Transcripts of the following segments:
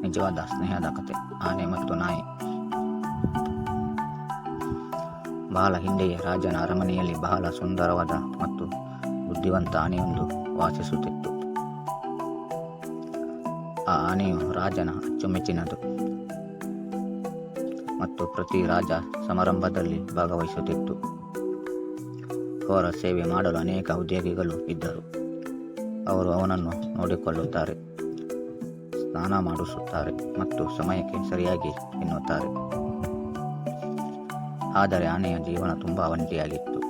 ನಿಜವಾದ ಸ್ನೇಹದ ಕತೆ ಆನೆ ಮತ್ತು ನಾಯಿ ಬಹಳ ಹಿಂದೆಯೇ ರಾಜನ ಅರಮನೆಯಲ್ಲಿ ಬಹಳ ಸುಂದರವಾದ ಮತ್ತು ಬುದ್ಧಿವಂತ ಆನೆಯೊಂದು ವಾಸಿಸುತ್ತಿತ್ತು. ಆ ಆನೆಯು ರಾಜನ ಅಚ್ಚುಮೆಚ್ಚಿನದು. ಮತ್ತು ಪ್ರತಿ ರಾಜ ಸಮಾರಂಭದಲ್ಲಿ ಭಾಗವಹಿಸುತ್ತಿತ್ತು. ಅವರ ಸೇವೆ ಮಾಡಲು ಅನೇಕ ಉದ್ಯೋಗಿಗಳು ಇದ್ದರು. ಅವರು ಅವನನ್ನು ನೋಡಿಕೊಳ್ಳುತ್ತಾರೆ. ಸ್ನಾನ ಮಾಡಿಸುತ್ತಾರೆ ಮತ್ತು ಸಮಯಕ್ಕೆ ಸರಿಯಾಗಿ ತಿನ್ನುತ್ತಾರೆ. ಆದರೆ ಆನೆಯ ಜೀವನ ತುಂಬ ಒಂಟಿಯಾಗಿತ್ತು.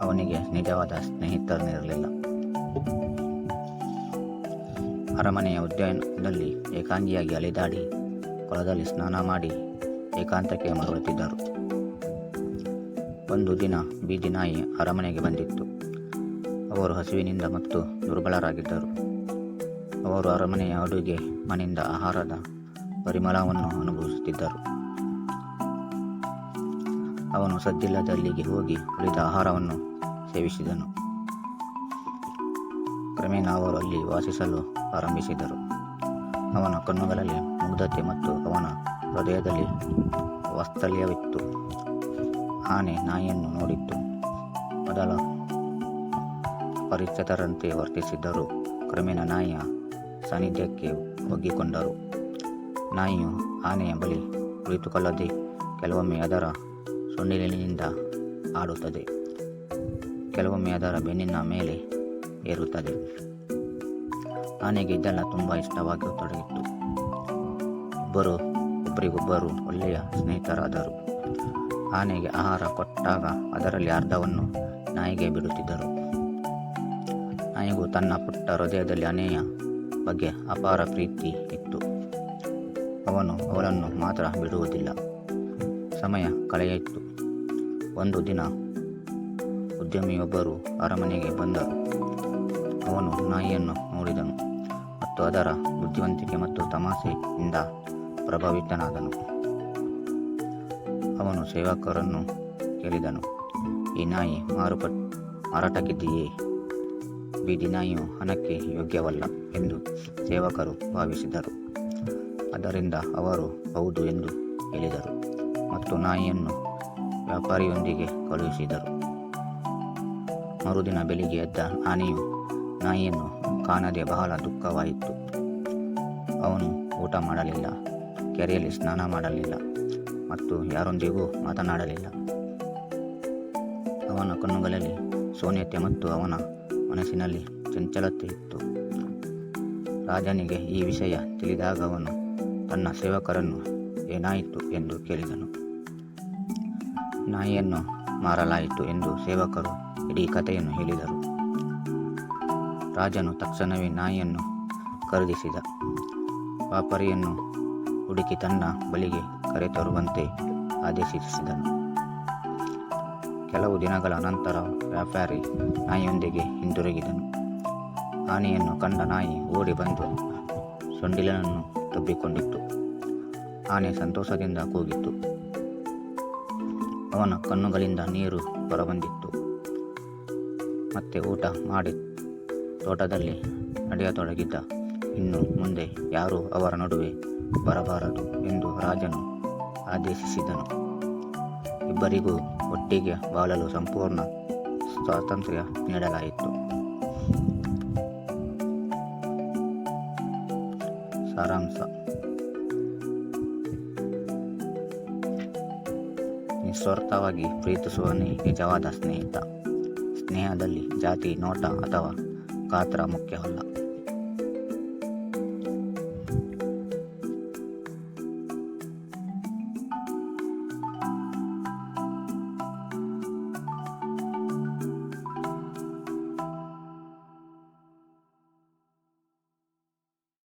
ಅವನಿಗೆ ನಿಜವಾದ ಸ್ನೇಹಿತರನಿರಲಿಲ್ಲ ಅರಮನೆಯ ಉದ್ಯಾನದಲ್ಲಿ ಏಕಾಂಗಿಯಾಗಿ ಅಲೆದಾಡಿ ಕೊಳದಲ್ಲಿ ಸ್ನಾನ ಮಾಡಿ ಏಕಾಂತಕ್ಕೆ ಮರಳುತ್ತಿದ್ದರು. ಒಂದು ದಿನ ಬೀದಿ ನಾಯಿ ಅರಮನೆಗೆ ಬಂದಿತ್ತು. ಅವರು ಹಸಿವಿನಿಂದ ಮತ್ತು ದುರ್ಬಲರಾಗಿದ್ದರು. ಅವರು ಅರಮನೆಯ ಅಡುಗೆ ಮನೆಯಿಂದ ಆಹಾರದ ಪರಿಮಳವನ್ನು ಅನುಭವಿಸುತ್ತಿದ್ದರು. ಅವನು ಸದ್ದಿಲ್ಲದ ಅಲ್ಲಿಗೆ ಹೋಗಿ ಉಳಿದ ಆಹಾರವನ್ನು ಸೇವಿಸಿದನು. ಕ್ರಮೇಣ ಅವರು ಅಲ್ಲಿ ವಾಸಿಸಲು ಆರಂಭಿಸಿದರು. ಅವನ ಕಣ್ಣುಗಳಲ್ಲಿ ಮುಗ್ಧತೆ ಮತ್ತು ಅವನ ಹೃದಯದಲ್ಲಿ ವಾಸ್ತಲ್ಯವಿತ್ತು ಆನೆ ನಾಯಿಯನ್ನು ನೋಡಿತ್ತು. ಮೊದಲ ಪರಿಚಿತರಂತೆ ವರ್ತಿಸಿದ್ದರು. ಕ್ರಮೇಣ ನಾಯಿಯ ಸಾನ್ನಿಧ್ಯಕ್ಕೆ ಒಗ್ಗಿಕೊಂಡರು. ನಾಯಿಯು ಆನೆಯ ಬಳಿ ಕುಳಿತುಕೊಳ್ಳದೆ ಕೆಲವೊಮ್ಮೆ ಅದರ ಸೊಂಡಿಲಿನಿಂದ ಆಡುತ್ತದೆ. ಕೆಲವೊಮ್ಮೆ ಅದರ ಬೆನ್ನಿನ ಮೇಲೆ ಏರುತ್ತದೆ. ಆನೆಗೆ ಇದೆಲ್ಲ ತುಂಬ ಇಷ್ಟವಾಗತೊಡಗಿತ್ತು ಇಬ್ಬರು ಒಬ್ಬರಿಗೊಬ್ಬರು ಒಳ್ಳೆಯ ಸ್ನೇಹಿತರಾದರು. ಆನೆಗೆ ಆಹಾರ ಕೊಟ್ಟಾಗ ಅದರಲ್ಲಿ ಅರ್ಧವನ್ನು ನಾಯಿಗೆ ಬಿಡುತ್ತಿದ್ದರು. ತನ್ನ ಪುಟ್ಟ ಹೃದಯದಲ್ಲಿ ಅನೇಯ ಬಗ್ಗೆ ಅಪಾರ ಪ್ರೀತಿ ಇತ್ತು. ಅವನು ಅವಳನ್ನು ಮಾತ್ರ ಬಿಡುವುದಿಲ್ಲ. ಸಮಯ ಕಳೆಯಿತು. ಒಂದು ದಿನ ಉದ್ಯಮಿಯೊಬ್ಬರು ಅರಮನೆಗೆ ಬಂದರು ಅವನು ನಾಯಿಯನ್ನು ನೋಡಿದನು ಮತ್ತು ಅದರ ಬುದ್ಧಿವಂತಿಕೆ ಮತ್ತು ತಮಾಷೆಯಿಂದ ಪ್ರಭಾವಿತನಾದನು. ಅವನು ಸೇವಕರನ್ನು ಕೇಳಿದನು, ಈ ನಾಯಿ ಮಾರುಕಟ್ಟೆ, ಮಾರಾಟಕ್ಕಿದೆಯೇ? ಬೀದಿ ನಾಯಿಯು ಹಣಕ್ಕೆ ಯೋಗ್ಯವಲ್ಲ ಎಂದು ಸೇವಕರು ಭಾವಿಸಿದರು. ಅದರಿಂದ ಅವರು ಹೌದು ಎಂದು ಹೇಳಿದರು ಮತ್ತು ನಾಯಿಯನ್ನು ವ್ಯಾಪಾರಿಯೊಂದಿಗೆ ಕಳುಹಿಸಿದರು. ಮರುದಿನ ಬೆಳಿಗ್ಗೆ ಎದ್ದ ಆನೆಯು ನಾಯಿಯನ್ನು ಕಾಣದೆ ಬಹಳ ದುಃಖವಾಯಿತು. ಅವನು ಊಟ ಮಾಡಲಿಲ್ಲ, ಕೆರೆಯಲ್ಲಿ ಸ್ನಾನ ಮಾಡಲಿಲ್ಲ ಮತ್ತು ಯಾರೊಂದಿಗೂ ಮಾತನಾಡಲಿಲ್ಲ. ಅವನ ಕಣ್ಣುಗಳಲ್ಲಿ ಶೂನ್ಯತೆ ಮತ್ತು ಅವನ ಮನಸ್ಸಿನಲ್ಲಿ ಚಂಚಲತೆ ಇತ್ತು. ರಾಜನಿಗೆ ಈ ವಿಷಯ ತಿಳಿದಾಗ ಅವನು ತನ್ನ ಸೇವಕರನ್ನು ಏನಾಯಿತು ಎಂದು ಕೇಳಿದನು. ನಾಯಿಯನ್ನು ಮಾರಲಾಯಿತು ಎಂದು ಸೇವಕರು ಇಡೀ ಕಥೆಯನ್ನು ಹೇಳಿದರು. ರಾಜನು ತಕ್ಷಣವೇ ನಾಯಿಯನ್ನು ಖರೀದಿಸಿದ. ವ್ಯಾಪಾರಿಯನ್ನು ಹುಡುಕಿ ತನ್ನ ಬಳಿಗೆ ಕರೆತರುವಂತೆ ಆದೇಶಿಸಿದನು. ಕೆಲವು ದಿನಗಳ ನಂತರ ವ್ಯಾಪಾರಿ ನಾಯಿಯೊಂದಿಗೆ ಹಿಂದಿರುಗಿದನು. ಆನೆಯನ್ನು ಕಂಡ ನಾಯಿ ಓಡಿ ಬಂದು ಸೊಂಡಿಲನನ್ನು ತಬ್ಬಿಕೊಂಡಿತ್ತು. ಆನೆ ಸಂತೋಷದಿಂದ ಕೂಗಿತ್ತು. ಅವನ ಕಣ್ಣುಗಳಿಂದ ನೀರು ಹೊರಬಂದಿತ್ತು. ಮತ್ತೆ ಊಟ ಮಾಡಿ ತೋಟದಲ್ಲಿ ನಡೆಯತೊಡಗಿದ್ದ ಇನ್ನು ಮುಂದೆ ಯಾರೂ ಅವರ ನಡುವೆ ಬರಬಾರದು ಎಂದು ರಾಜನು ಆದೇಶಿಸಿದನು. ಇಬ್ಬರಿಗೂ ಒಟ್ಟಿಗೆ ಬಾಳಲು ಸಂಪೂರ್ಣ ಸ್ವಾತಂತ್ರ್ಯ ನೀಡಲಾಯಿತು. ಸಾರಾಂಶ. ನಿಸ್ವಾರ್ಥವಾಗಿ ಪ್ರೀತಿಸುವನೇ ನಿಜವಾದ ಸ್ನೇಹಿತ. ಸ್ನೇಹದಲ್ಲಿ ಜಾತಿ, ನೋಟ ಅಥವಾ ಗಾತ್ರ ಮುಖ್ಯವಲ್ಲ